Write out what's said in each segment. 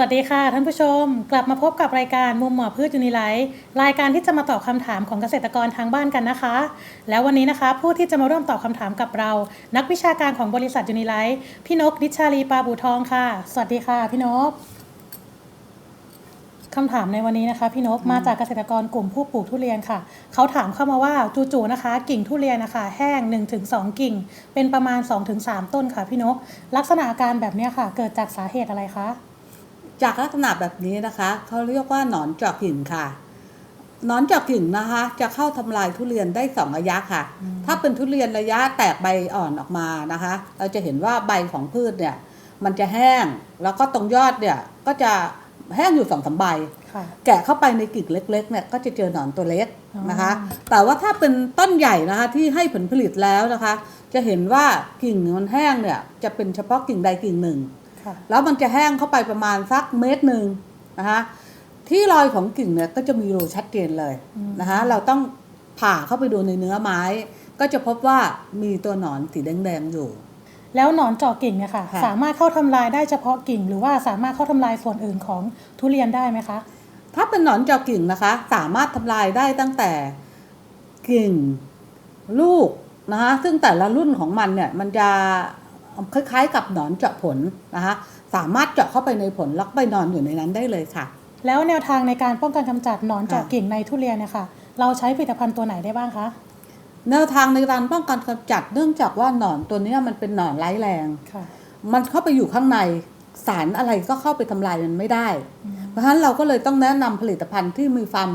วัสดีค่ะท่านผู้ชม กลับมาพบกับรายการมุมหมอพืชยูนิไลท์รายการที่จะมาตอบคำถามของเกษตรกรทางบ้านกันนะคะ แล้ววันนี้นะคะ ผู้ที่จะมาร่วมตอบคำถามกับเรา นักวิชาการของบริษัทยูนิไลท์พี่นกนิชชาลีปาบูทองค่ะ สวัสดีค่ะพี่นกคำถามในวันนี้นะคะ พี่นกมาจากเกษตรกรกลุ่มผู้ปลูกทุเรียนค่ะ เขาถามเข้ามาว่าจู่ๆนะคะ กิ่งทุเรียนนะคะ แห้ง 1-2 กิ่ง เป็นประมาณ 2-3 ต้นค่ะพี่นก ลักษณะอาการแบบเนี้ยค่ะ เกิดจากสาเหตุอะไรคะ จากลักษณะแบบนี้นะคะเขาเรียกว่าหนอนเจาะกิ่งค่ะหนอนเจาะกิ่งนะคะ จะเข้าทำลายทุเรียนได้สองระยะค่ะ ถ้าเป็นทุเรียนระยะแตกใบอ่อนออกมานะคะ เราจะเห็นว่าใบของพืชเนี่ย มันจะแห้งแล้วก็ตรงยอดเนี่ยก็จะแห้งอยู่สองสามใบค่ะแกะเข้าไปในกิ่งเล็กๆเนี่ยก็จะเจอหนอนตัวเล็กนะคะอ๋อแต่ว่าถ้าเป็นต้นใหญ่นะคะที่ให้ผลผลิตแล้วนะคะ จะเห็นว่ากิ่งมันแห้งเนี่ยจะเป็นเฉพาะกิ่งใดกิ่งหนึ่งค่ะ แล้วมันจะแห้งเข้าไปประมาณสักเมตรหนึ่งนะคะที่รอยของกิ่งเนี่ยก็จะมีรูชัดเจนเลยอืมนะคะเราต้องผ่าเข้าไปดูในเนื้อไม้ ก็จะพบว่ามีตัวหนอนสีแดงๆอยู่ แล้วหนอนเจาะกิ่งเนี่ยค่ะค่ะสามารถเข้าทำลายได้เฉพาะกิ่ง หรือว่าสามารถเข้าทำลายส่วนอื่นของทุเรียนได้ไหมคะ ถ้าเป็นหนอนเจาะกิ่งนะคะ สามารถทำลายได้ตั้งแต่กิ่งลูกนะคะซึ่งแต่ละรุ่นของมันเนี่ยมันจะ คล้ายๆ กับหนอนเจาะผลนะคะสามารถเจาะเข้าไปในผลแล้วก็ไปนอนอยู่ในนั้นได้เลยค่ะ แล้วแนวทางในการป้องกันกำจัดหนอนเจาะค่ะกิ่งในทุเรียนเนี่ยค่ะเราใช้ผลิตภัณฑ์ตัวไหนได้บ้างคะ แนวทางในการป้องกันกำจัดเนื่องจากว่าหนอนตัวเนี้ยมันเป็นหนอนร้ายแรง ค่ะ มันเข้าไปอยู่ข้างในสารอะไรก็เข้าไปทำลายมันไม่ได้อืมเพราะฉะนั้นเราก็เลยต้องแนะนำผลิตภัณฑ์ที่มีความ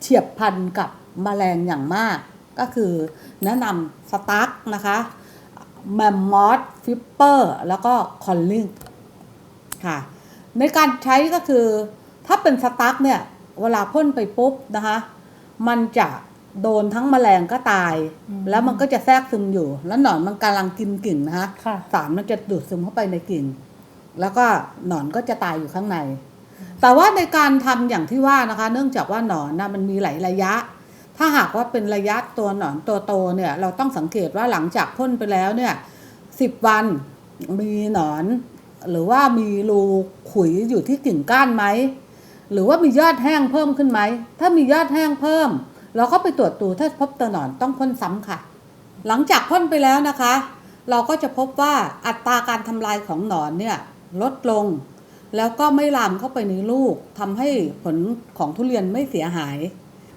เฉียบพลันกับแมลงอย่างมาก ก็คือแนะนำสตาร์กนะคะ แมมมอสฟิปเปอร์แล้วก็คอลลิงค่ะในการใช้ก็คือถ้าเป็นสตาร์กเนี่ยเวลาพ่นไปปุ๊บนะคะมันจะโดนทั้งแมลงก็ตาย แล้วมันก็จะแทรกซึมอยู่ แล้วหนอนมันกำลังกินกิ่งนะคะค่ะสารมันจะดูดซึมเข้าไปในกิ่ง แล้วก็หนอนก็จะตายอยู่ข้างใน แต่ว่าในการทำอย่างที่ว่านะคะ เนื่องจากว่าหนอนนะมันมีหลายระยะ ถ้าหากว่าเป็นระยะตัวหนอนตัวโตเนี่ยเราต้องสังเกตว่าหลังจากพ่นไปแล้วเนี่ยสิบวันมีหนอน หรือว่ามีรูขุยอยู่ที่กิ่งก้านไหมหรือว่ามียอดแห้งเพิ่มขึ้นไหม ถ้ามียอดแห้งเพิ่ม เราก็ไปตรวจดูถ้าพบตัวหนอนต้องพ่นซ้ำค่ะ หลังจากพ่นไปแล้วนะคะ เราก็จะพบว่าอัตราการทำลายของหนอนเนี่ยลดลง แล้วก็ไม่ลามเข้าไปในลูกทำให้ผลของทุเรียนไม่เสียหาย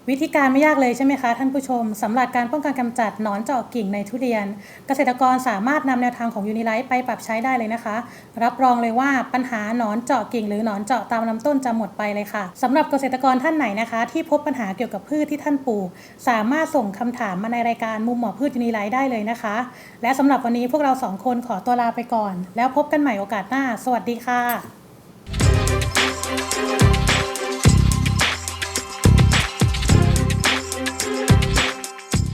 วิธีการไม่ยากเลยใช่ไหมคะท่านผู้ชมสำหรับการป้องกันกำจัดหนอนเจาะกิ่งในทุเรียน เกษตรกรสามารถนำแนวทางของยูนิไลท์ไปปรับใช้ได้เลยนะคะ รับรองเลยว่าปัญหาหนอนเจาะกิ่ง หรือหนอนเจาะตามลำต้นจะหมดไปเลยค่ะสำหรับเกษตรกรท่านไหนนะคะ ที่พบปัญหาเกี่ยวกับพืชที่ท่านปลูก สามารถส่งคำถามมาในรายการมุมหมอพืชยูนิไลท์ได้เลยนะคะ และสำหรับวันนี้พวกเราสองคนขอตัวลาไปก่อน แล้วพบกันใหม่โอกาสหน้า สวัสดีค่ะ